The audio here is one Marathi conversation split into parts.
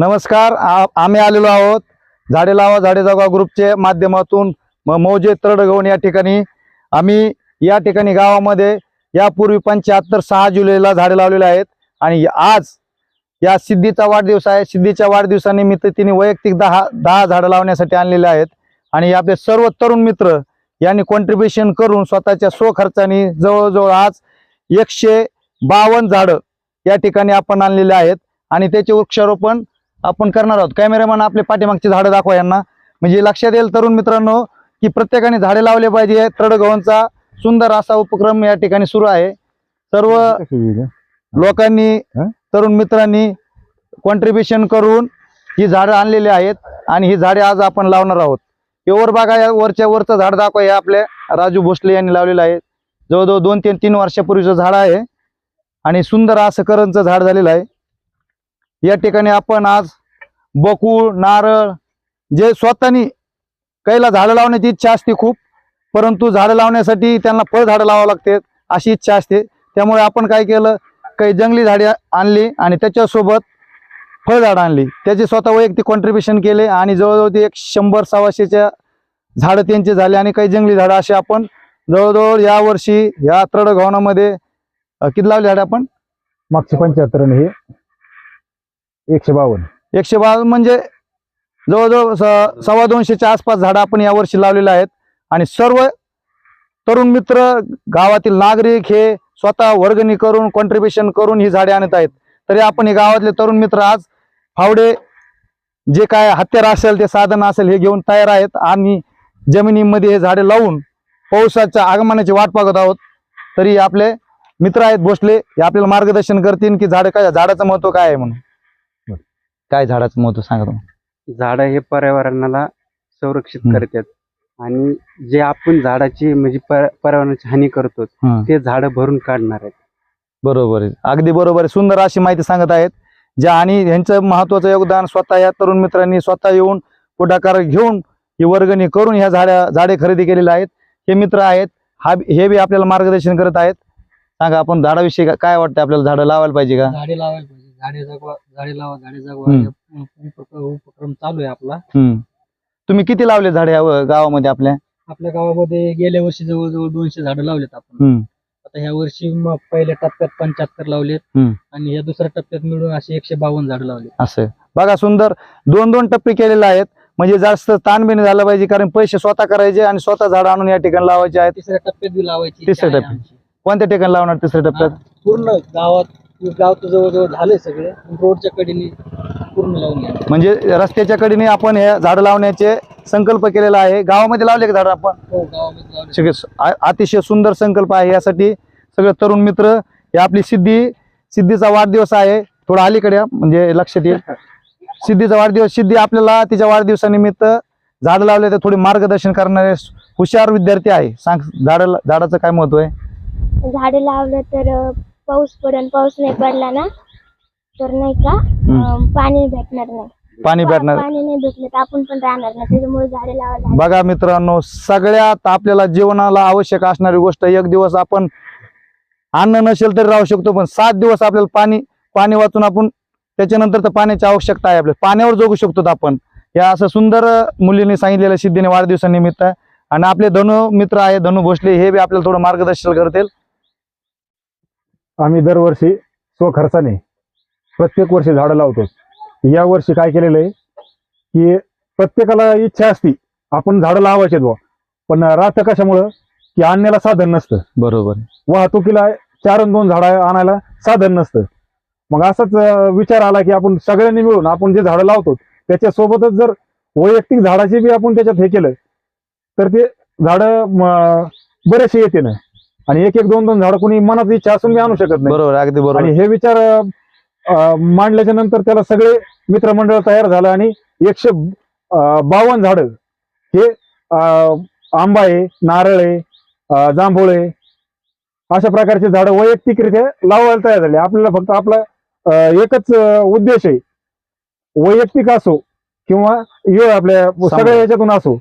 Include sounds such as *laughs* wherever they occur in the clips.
नमस्कार आ- आम्ही आलेलो आहोत झाडे लावा झाडे जगवा ग्रुपचे माध्यमातून म- मौजे तरडगवण या ठिकाणी. आम्ही या ठिकाणी गावामध्ये यापूर्वी पंच्याहत्तर सहा जुलैला झाडे लावलेले आहेत आणि आज या सिद्धीचा वाढदिवस आहे. सिद्धीच्या वाढदिवसानिमित्त तिने वैयक्तिक दहा दहा झाडं लावण्यासाठी आणलेले आहेत आणि आपले सर्व तरुण मित्र यांनी कॉन्ट्रीब्युशन करून स्वतःच्या स्वखर्चाने जवळजवळ आज एकशे बावन्न झाडं या ठिकाणी आपण आणलेले आहेत आणि त्याचे वृक्षारोपण आपण करणार आहोत. कॅमेरामॅन आपले पाठीमागची झाडं दाखवा यांना. म्हणजे लक्षात येईल तरुण मित्रांनो की प्रत्येकाने झाडे लावले पाहिजे. तडगव्हांचा सुंदर असा उपक्रम या ठिकाणी सुरू आहे. सर्व लोकांनी? तरुण मित्रांनी कॉन्ट्रीब्युशन करून ही झाडं आणलेली आहेत आणि ही झाडे आज आपण लावणार आहोत. हे वर बघा या वरच्या वरचं झाड दाखवा. हे आपल्या राजू भोसले यांनी लावलेलं आहे. जवळजवळ दोन तीन तीन वर्षापूर्वीचं झाड आहे. आणि सुंदर असं करंचं झाड झालेलं आहे. या ठिकाणी आपण आज बकूळ नारळ जे स्वतःनी काहीला झाडं लावण्याची इच्छा असते खूप परंतु झाडं लावण्यासाठी त्यांना फळ झाडं लावावं लागते अशी इच्छा असते. त्यामुळे आपण काय केलं काही जंगली झाडे आणली आणि त्याच्यासोबत फळझाडं आणली. त्याचे स्वतः वैयक्तिक कॉन्ट्रीब्युशन केले आणि जवळजवळ ते एक शंभर सव्वाशेच्या झाडं त्यांचे झाले आणि काही जंगली झाडं असे आपण जवळजवळ या वर्षी या त्रडगावनामध्ये किती लावले झाडं आपण? मागचे पंच्याहत्तर हे. एकशे बावन्न. एकशे बावन्न म्हणजे जवळजवळ स- सव्वा दोनशेच्या आसपास झाडं आपण यावर्षी लावलेले आहेत. आणि सर्व तरुण मित्र गावातील नागरिक हे स्वतः वर्गणी करून कॉन्ट्रीब्युशन करून ही झाडे आणत आहेत. तरी आपण हे गावातले तरुण मित्र आज फावडे जे काय हत्यार असेल ते साधन असेल हे घेऊन तयार आहेत. आणि जमिनीमध्ये हे झाडे लावून पावसाच्या आगमनाची वाट पाहत आहोत. तरी आपले मित्र आहेत भोसले हे आपल्याला मार्गदर्शन करतील की झाडं काय झाडाचं महत्त्व काय आहे म्हणून. काय झाडाचं महत्त्व सांगा तुम्ही? झाडं हे पर्यावरणाला संरक्षित हम्म. करतात. आणि जे आपण झाडाची म्हणजे पर- पर्यावरणाची हानी करतो हं. ते झाडं भरून काढणार आहेत. बरोबर आहे. अगदी बरोबर आहे. सुंदर अशी माहिती सांगत आहेत. ज्या आणि यांचं महत्वाचं योगदान स्वतः या तरुण मित्रांनी स्वतः येऊन पुढाकार घेऊन ही वर्गणी करून ह्या झाड्या झाडे खरेदी केलेले आहेत. हे मित्र आहेत. हा हे बी आपल्याला मार्गदर्शन करत आहेत. सांगा आपण झाडाविषयी का- काय वाटतं? आपल्याला झाडं लावायला पाहिजे का? झाडे लावायला पाहिजे. झाडे जगवा झाडे लावा झाडे जगवा हम्म. उपक्रम चालू आहे आपला हम्म. तुम्ही किती लावले झाडे या व- गावामध्ये आपल्या आपल्या गावामध्ये गेल्या वर्षी जवळजवळ दोनशे झाडं लावलेत आपण हम्म. आता ह्या वर्षी मग पहिल्या टप्प्यात पंच्याहत्तर लावलेत हम्म. आणि या दुसऱ्या टप्प्यात मिळून असे एकशे बावन्न झाडं लावले असं बघा सुंदर दोन दोन टप्पे केलेले आहेत म्हणजे जास्त ताणबिण झालं पाहिजे कारण पैसे स्वतः करायचे आणि स्वतः झाडं आणून या ठिकाणी लावायचे आहेत तिसऱ्या टप्प्यात बी लावायची तिसऱ्या इच्छा आहे टप्प्यात. आमची. कोणत्या ठिकाणी लावणार तिसऱ्या टप्प्यात हा, पूर्ण गावात गाव तर जवळजवळ झाले सगळे रोडच्या कडेने पूर्ण लावून घ्या म्हणजे रस्त्याच्या कडेने आपण हे झाडं लावण्याचे संकल्प केलेला आहे. गावामध्ये लावले का झाडं आपण? हो गावामध्ये लावले. सगळे स- आ- अतिशय सुंदर संकल्प आहे. यासाठी सगळे तरुण मित्र हे आपली सिद्धी सिद्धीचा वाढदिवस आहे. थोडा अलीकडे या, म्हणजे लक्षात येईल. *laughs* सिद्धीचा वाढदिवस सिद्धी आपल्याला तिच्या वाढदिवसानिमित्त झाडं लावले तर थोडी मार्गदर्शन करणारे हुशार विद्यार्थी आहे. सांग झाड झाडाचं काय महत्त्व आहे? झाडे लावलं तर अं, पाऊस पडन पाऊस नाही पडला ना तर नाही का अं, पाणी भेटणार नाही. पाणी भेटणार पाणी नाही भेटलं तर आपण पण राहणार नाही त्याच्यामुळे झाडे लावायला बघा मित्रांनो सगळ्यात आपल्याला जीवनाला आवश्यक असणारी गोष्ट एक दिवस आपण अन्न नसेल तरी राहू शकतो पण सात दिवस आपल्याला पाणी पाणी वाचून आपण त्याच्यानंतर तर पाण्याची आवश्यकता आहे आपल्याला. पाण्यावर जगू शकतो आपण. या असं सुंदर मुलीने सांगितलेलं सिद्धीने वाढदिवसानिमित्त. आणि आपले धनु मित्र आहे धनु भोसले हे बी आपल्याला थोडं मार्गदर्शन करतील. आम्ही दरवर्षी स्वखर्चाने प्रत्येक वर्षी झाडं लावतो. या वर्षी काय केलेलं आहे? की प्रत्येकाला इच्छा असती आपण झाडं लावायचे बुवा. पण राहतं कशामुळं? की आणण्याला साधन नसतं. बरोबर. वाहतुकीला चार दोन झाडं आणायला साधन नसतं. मग असाच विचार आला की आपण सगळ्यांनी मिळून आपण जे झाडं लावतो त्याच्या सोबतच जर वैयक्तिक झाडाचे बी आपण त्याच्यात हे केलं तर ते झाडं बरेचसे येते ना. आणि एक एक दोन दोन झाडं कोणी मनात इच्छा असून आणू शकत नाही. बरोबर अगदी बरोबर. आणि हे विचार मांडल्याच्या नंतर त्याला सगळे मित्रमंडळ तयार झालं आणि एकशे अं, बावन्न झाडं हे आंबा आहे नारळ आहे जांभूळ आहे अशा प्रकारचे झाडं वैयक्तिकरित्या लावायला तयार झाले. आपल्याला फक्त आपला एकच उद्देश आहे. वैयक्तिक असो किंवा आपल्या सगळ्या याच्यातून असो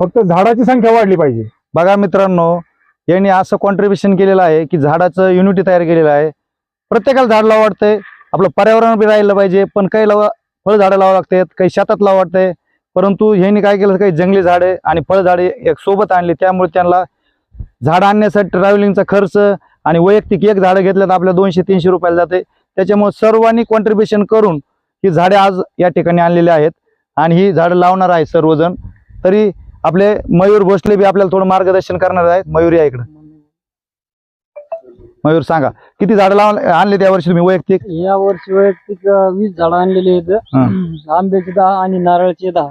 फक्त झाडाची संख्या वाढली पाहिजे. बघा मित्रांनो यांनी असं कॉन्ट्रीब्युशन केलेलं आहे की झाडाचं युनिटी तयार केलेलं आहे. प्रत्येकाला झाड लावा वाटतंय. आपलं पर्यावरण बी राहिलं पाहिजे पण काही लावा फळझाडं लावावं लागतात काही शेतात लावा वाटतंय. परंतु ह्यांनी काय केलं काही जंगली झाडे आणि फळझाडे एक सोबत आणली. त्यामुळे त्यांना झाड आणण्यासाठी ट्रॅव्हलिंगचा खर्च आणि वैयक्तिक एक झाडं घेतलं तर आपल्या दोनशे तीनशे रुपयाला जाते. त्याच्यामुळे सर्वांनी कॉन्ट्रीब्युशन करून ही झाडे आज या ठिकाणी आणलेली आहेत. आणि ही झाडं लावणार आहे सर्वजण. तरी आपले मयूर भोसले बी आपल्याला थोडं मार्गदर्शन करणार आहेत. मयूर या इकडं. मयूर सांगा किती झाडं लाव आणले त्या वर्षी तुम्ही वैयक्तिक? या वर्षी वैयक्तिक अं, वीस झाडं आणलेली आहेत. आंब्याचे दहा आणि नारळाचे दहा.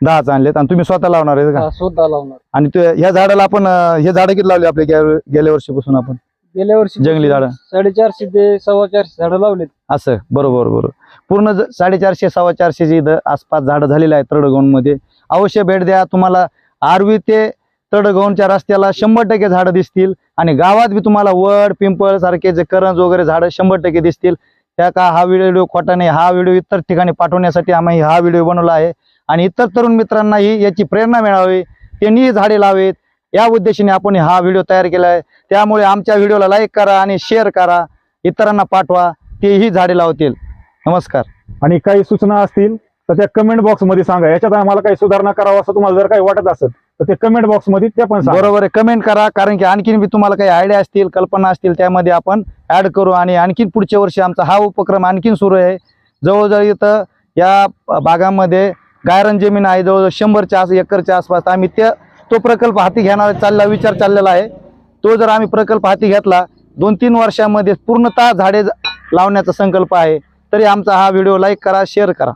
दहाच आणलेत आणि तुम्ही स्वतः लावणार आहेत का? हा, स्वतः लावणार. आणि ते ह्या झाडाला आपण अं, हे झाडं किती लावले आपले गेल्या गेल्या वर्षीपासून आपण? गेल्या वर्षी जंगली झाडं. साडेचारशे ते सव्वा चारशे झाडं लावलेत. असं बरोबर बरोबर. पूर्ण ज- साडेचारशे सव्वा चारशेची इथं आसपास झाडं झालेली आहेत तडगोणमध्ये अवश्य भेट द्या. तुम्हाला आरवी ते तडगोणच्या रस्त्याला शंभर टक्के झाडं दिसतील आणि गावात बी तुम्हाला वड पिंपळ सारखे जे करंज वगैरे झाडं शंभर टक्के दिसतील. त्या का हा व्हिडिओ खोटा नाही. हा व्हिडिओ इतर ठिकाणी पाठवण्यासाठी आम्ही हा व्हिडिओ बनवला आहे. आणि इतर तरुण मित्रांनाही याची प्रेरणा मिळावी. त्यांनीही झाडे लावेत. या उद्देशाने आपण हा व्हिडिओ तयार केला आहे. त्यामुळे आमच्या व्हिडिओला लाईक करा आणि शेअर करा. इतरांना पाठवा तेही झाडे लावतील. नमस्कार. आणि काही सूचना असतील तर त्या कमेंट बॉक्समध्ये सांगा. याच्यात आम्हाला काही सुधारणा करावं असं तुम्हाला जर काही वाटत असेल तर ते कमेंट बॉक्समध्ये ते पण सांगा. बरोबर आहे. कमेंट करा कारण की आणखीन बी तुम्हाला काही आयडिया असतील कल्पना असतील त्यामध्ये आपण ऍड करू आणि आणखीन पुढच्या वर्षी आमचा हा उपक्रम आणखीन सुरू आहे. जवळजवळ इथं या भागामध्ये गायरन जमीन आहे. जवळजवळ शंभरच्या आस एकरच्या आसपास आम्ही त्या तो प्रकल्प हाती घेणार चालला विचार चाललेला आहे. तो जर आम्ही प्रकल्प हाती घेतला दोन तीन वर्षामध्ये पूर्णतः झाडे लावण्याचा संकल्प आहे तरी आमचा हा व्हिडिओ लाईक करा शेअर करा.